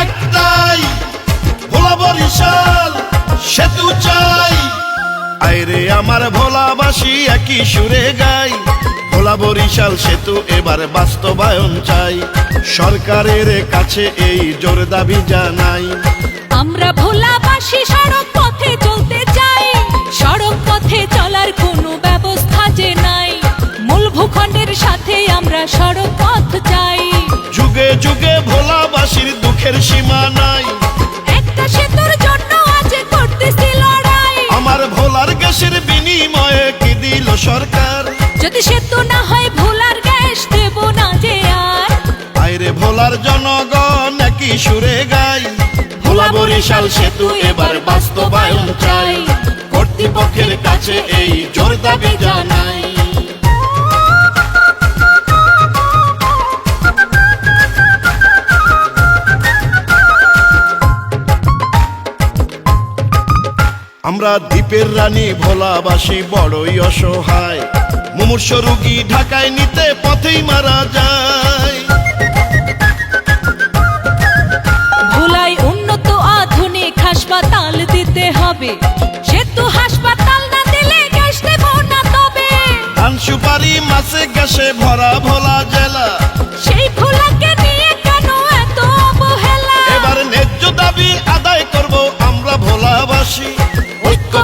একটাই ভোলা বরিশাল সেতু চাই। আইরে আমার একই সুরে গাই। ভোলা বরিশাল সেতু এবার বাস্তবায়ন চাই। সরকারের কাছে এই জোর দাবি জানাই। আমরা ভোলাবাসী সড়ক পথে চলতে চাই। সড়ক পথে চলার কোনো ব্যবস্থা যে নাই। মূল ভূখণ্ডের সাথে আমরা সড়ক পথ চাই। যুগে ভোলাবাসীর দুঃখের সীমা নাই। একটা সেতুর জন্য আজ করতেছি লড়াই। আমার ভোলার গ্যাসের বিনিময়ে কি দিল সরকার? যদি সেতু না হয় ভোলার গ্যাস দেব না যে আর। আইরে ভোলার জনগণ একই সুরে গাই। ভোলা বরিশাল সেতু এবার বাস্তবায়ন চাই। কর্তৃপক্ষের কাছে এই জোর দাবি জানাই। আমরা দ্বীপের রানী ভোলাবাসী বড়ই অসহায়। মুমূর্ষ রুগী ঢাকায় নিতে পথেই মারা যায়। ভোলায় উন্নত আধুনিক হাসপাতাল দিতে হবে।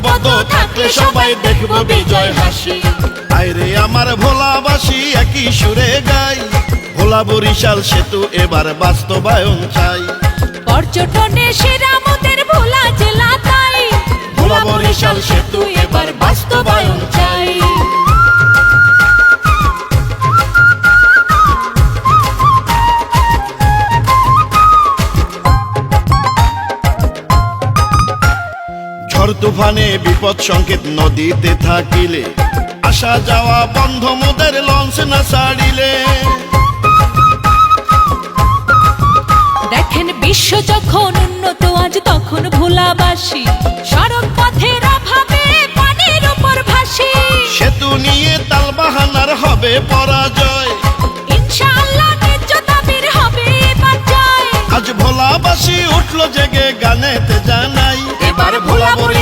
ঐক্যবদ্ধ থাকলে সবাই দেখব বিজয় হাসি। আইরে আমার ভোলাবাসী একই সুরে গাই। ভোলা বরিশাল সেতু এবার বাস্তবায়ন চাই। পর্যটনে সেরা মতের ভোলা তুফানে বিপদ সংকেত নদীতে থাকিলে। আসা যাওয়া বন্ধ মোদের লঞ্চ না ছাড়িলে দেখেন বিশ্ব যখন উন্নত আজ তখন ভোলাবাসী। সড়ক পথের অভাবে পানির উপর ভাসি। সেতু নিয়ে তালবাহানার হবে পরাজয়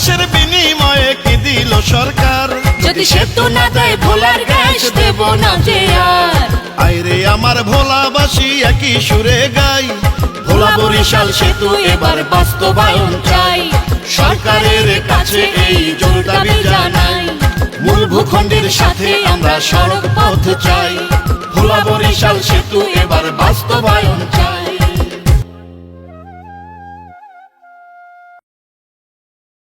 ভোলার বিনিময়ে কি দিল সরকার? যদি সেতু না দেয় ভোলার গ্যাস দেব না যে আর। আইরে আমার ভোলাবাসী একই সুরে গাই। ভোলা বরিশাল সেতু এবার বাস্তবায়ন চাই। সরকারের কাছে এই জোর দাবি জানাই। মূল ভূখণ্ডের সাথে আমরা সড়ক পথ চাই। ভোলা বরিশাল সেতু এবার বাস্তবায়ন চাই।